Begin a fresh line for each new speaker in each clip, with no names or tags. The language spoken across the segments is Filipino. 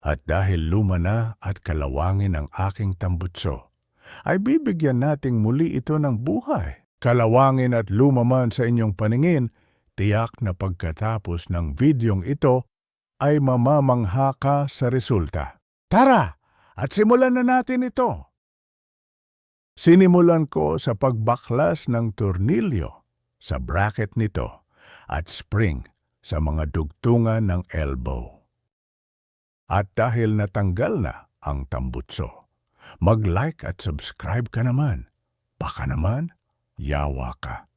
At dahil luma na at kalawangin ang aking tambutso, ay bibigyan nating muli ito ng buhay. Kalawangin at luma man sa inyong paningin, tiyak na pagkatapos ng videong ito ay mamamangha ka sa resulta. Tara! At simulan na natin ito! Sinimulan ko sa pagbaklas ng tornilyo sa bracket nito at spring sa mga dugtungan ng elbow. At dahil natanggal na ang tambutso, mag-like at subscribe ka naman. Baka naman, yawa ka.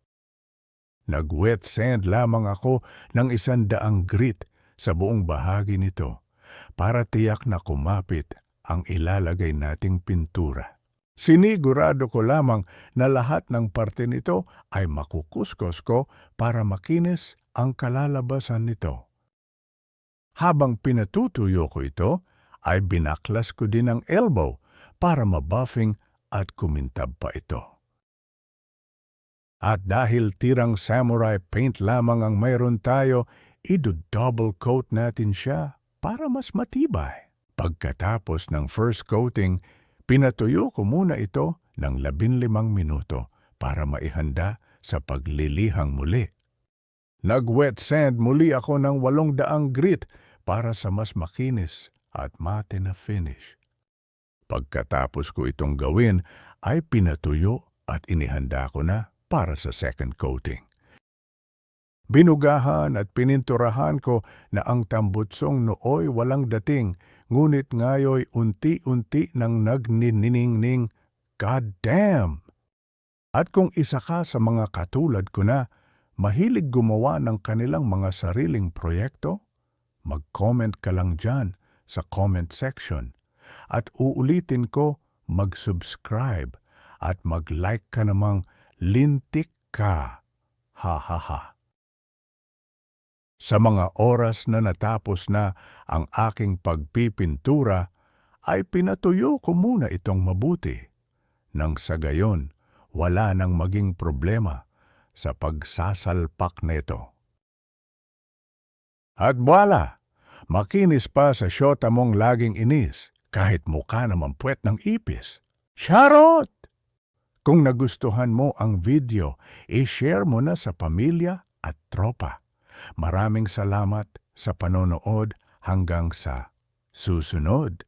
Nag-wet sand lamang ako ng isang daang grit sa buong bahagi nito para tiyak na kumapit ang ilalagay nating pintura. Sinigurado ko lamang na lahat ng parte nito ay makukuskos ko para makinis ang kalalabasan nito. Habang pinatutuyo ko ito, ay binaklas ko din ang elbow para mabuffing at kumintab pa ito. At dahil tirang samurai paint lamang ang mayroon tayo, ido-double coat natin siya para mas matibay. Pagkatapos ng first coating, pinatuyo ko muna ito ng labinlimang minuto para maihanda sa paglilihang muli. Nag-wet sand muli ako ng walong daang grit para sa mas makinis at mate na finish. Pagkatapos ko itong gawin, ay pinatuyo at inihanda ko na para sa second coating. Binugahan at pininturahan ko na ang tambutsong nooy walang dating, ngunit ngayoy unti-unti nang nagnininingning, God damn! At kung isa ka sa mga katulad ko na mahilig gumawa ng kanilang mga sariling proyekto, mag-comment ka lang dyan sa comment section at uulitin ko mag-subscribe at mag-like ka namang lintik ka. Ha ha ha. Sa mga oras na natapos na ang aking pagpipintura, ay pinatuyo ko muna itong mabuti. Nang sa gayon, wala nang maging problema sa pagsasalpak nito. At wala, makinis pa sa syota mong laging inis, kahit mukha naman puwet ng ipis. Charot! Kung nagustuhan mo ang video, i-share mo na sa pamilya at tropa. Maraming salamat sa panonood hanggang sa susunod.